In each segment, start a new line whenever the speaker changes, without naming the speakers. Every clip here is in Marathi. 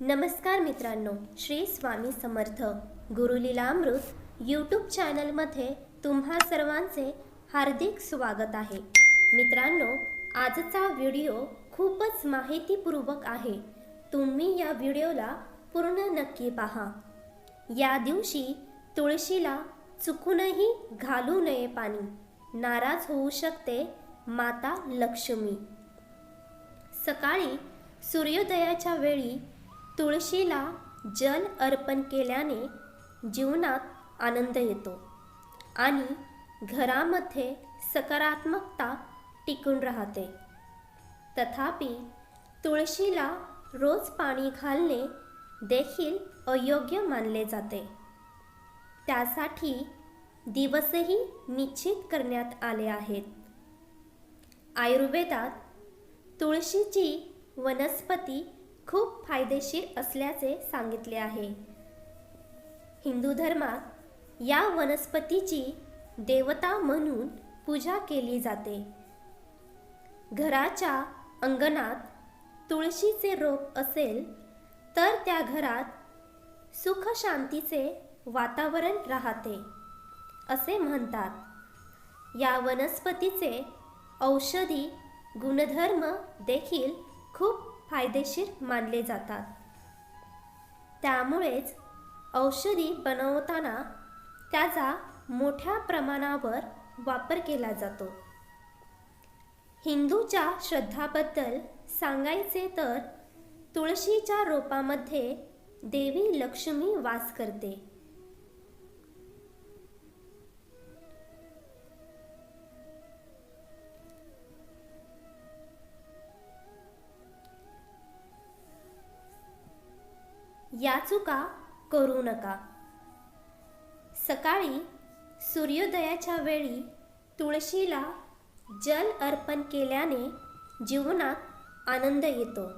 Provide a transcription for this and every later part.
नमस्कार मित्रांनो श्री स्वामी समर्थ. गुरुलीलामृत यूट्यूब चॅनलमध्ये तुम्हा सर्वांचे हार्दिक स्वागत आहे. मित्रांनो आजचा व्हिडिओ खूपच माहितीपूर्वक आहे. तुम्ही या व्हिडिओला पूर्ण नक्की पहा. या दिवशी तुळशीला चुकूनही घालू नये पाणी. नाराज होऊ शकते माता लक्ष्मी. सकाळी सूर्योदयाच्या वेळी तुळशीला जल अर्पण केल्याने जीवनात आनंद येतो आणि घरामध्ये सकारात्मकता टिकून राहते. तथापि तुळशीला रोज पाणी घालणे देखील अयोग्य मानले जाते. त्यासाठी दिवसही निश्चित करण्यात आले आहेत. आयुर्वेदात तुळशीची वनस्पती खूप फायदेशीर असल्याचे सांगितले आहे. हिंदू धर्मात या वनस्पतीची देवता म्हणून पूजा केली जाते. घराच्या अंगणात तुळशीचे रोप असेल तर त्या घरात सुख शांतीचे वातावरण राहते असे म्हणतात. या वनस्पतीचे औषधी गुणधर्म देखील फायदेशीर मानले जातात. त्यामुळेच औषधी बनवताना त्याचा मोठ्या प्रमाणावर वापर केला जातो. हिंदूच्या श्रद्धाबद्दल सांगायचे तर तुळशीच्या रोपामध्ये देवी लक्ष्मी वास करते. या चुका करू नका. सकाळी सूर्योदयाच्या वेळी तुळशीला जल अर्पण केल्याने जीवनात आनंद येतो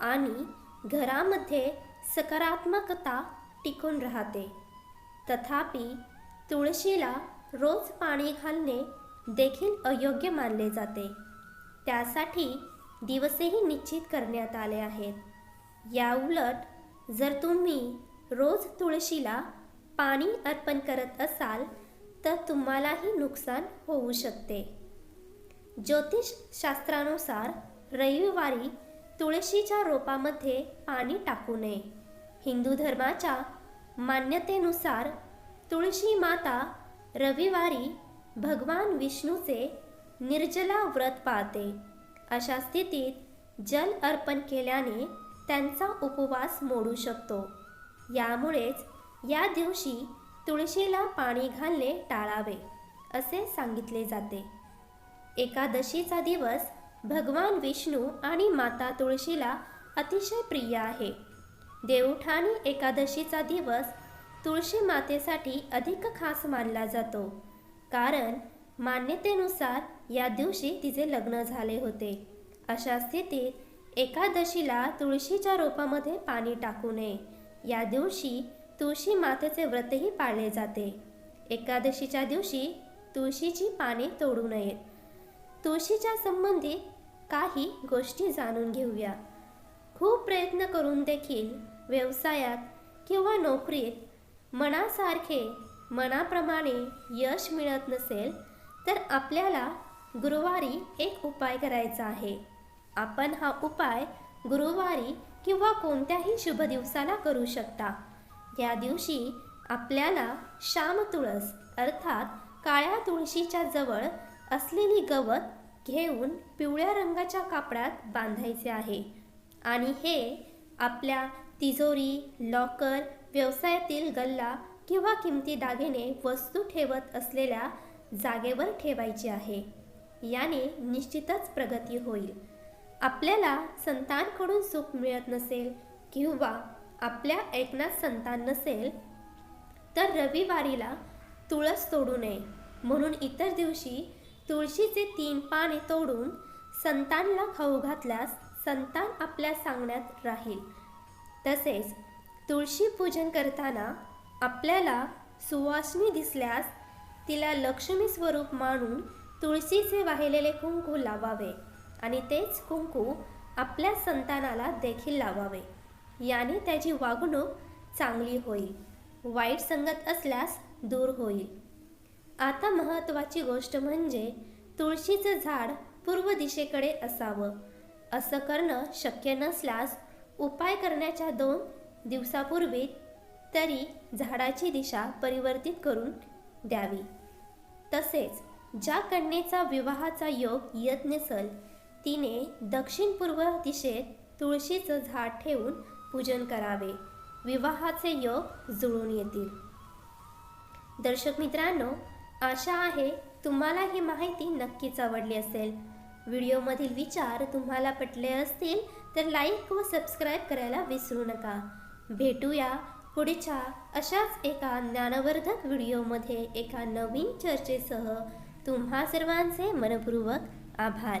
आणि घरामध्ये सकारात्मकता टिकून राहते. तथापि तुळशीला रोज पाणी घालणे देखील अयोग्य मानले जाते. त्यासाठी दिवसही निश्चित करण्यात आले आहेत. याउलट जर तुम्ही रोज तुळशीला पाणी अर्पण करत असाल तर तुम्हालाही नुकसान होऊ शकते. ज्योतिष शास्त्रानुसार रविवारी तुळशीच्या रोपामध्ये पाणी टाकू नये. हिंदू धर्माच्या मान्यतेनुसार तुळशी माता रविवारी भगवान विष्णूचे निर्जला व्रत पाळते. अशा स्थितीत जल अर्पण केल्याने त्यांचा उपवास मोडू शकतो. यामुळेच या दिवशी तुळशीला पाणी घालणे टाळावे असे सांगितले जाते. एकादशीचा दिवस भगवान विष्णू आणि माता तुळशीला अतिशय प्रिय आहे. देवठाणी एकादशीचा दिवस तुळशी मातेसाठी अधिक खास मानला जातो. कारण मान्यतेनुसार या दिवशी तिचे लग्न झाले होते. अशा स्थितीत एकादशीला तुळशीच्या रोपामध्ये पाणी टाकू नये. या दिवशी तुळशी मातेचे व्रतही पाळले जाते. एकादशीच्या दिवशी तुळशीची पाने तोडू नयेत. तुळशीच्या संबंधित काही गोष्टी जाणून घेऊया. खूप प्रयत्न करून देखील व्यवसायात किंवा नोकरीत मनासारखे मनाप्रमाणे यश मिळत नसेल तर आपल्याला गुरुवारी एक उपाय करायचा आहे. आपण हा उपाय गुरुवारी किंवा कोणत्याही शुभ दिवसाला करू शकता. या दिवशी आपल्याला श्याम तुळस अर्थात काळ्या तुळशीच्या जवळ असलेली गवत घेऊन पिवळ्या रंगाच्या कापडात बांधायचे आहे. आणि हे आपल्या तिजोरी लॉकर व्यवसायातील गल्ला किंवा किमती दागिने वस्तू ठेवत असलेल्या जागेवर ठेवायचे आहे. याने निश्चितच प्रगती होईल. आपल्याला संतांकडून सुख मिळत नसेल किंवा आपल्या ऐकण्यात संतान नसेल तर रविवारीला तुळस तोडू नये. म्हणून इतर दिवशी तुळशीचे तीन पाने तोडून संतांना खाऊ घातल्यास संतान आपल्या सांगण्यात राहील. तसेच तुळशी पूजन करताना आपल्याला सुवासनी दिसल्यास तिला लक्ष्मी स्वरूप मानून तुळशीचे वाहिलेले कुंकू लावावे. आणि तेच कुंकू आपल्या संतानाला देखील लावावे. याने त्याची वागणूक चांगली होईल. वाईट संगत असल्यास दूर होईल. आता महत्त्वाची गोष्ट म्हणजे तुळशीचं झाड पूर्व दिशेकडे असावं. असं करणं शक्य नसल्यास उपाय करण्याच्या दोन दिवसापूर्वी तरी झाडाची दिशा परिवर्तित करून द्यावी. तसेच ज्या कन्येचा विवाहाचा योग येत नसेल तिने दक्षिण पूर्व दिशेत तुळशीचं झाड ठेवून पूजन करावे. विवाहाचे योग जुळून येतील. दर्शक मित्रांनो आशा आहे तुम्हाला ही माहिती नक्कीच आवडली असेल. व्हिडिओमधील विचार तुम्हाला पटले असतील तर लाईक व सबस्क्राईब करायला विसरू नका. भेटूया पुढच्या अशाच एका ज्ञानवर्धक व्हिडिओमध्ये एका नवीन चर्चेसह. तुम्हा सर्वांचे मनपूर्वक आभार.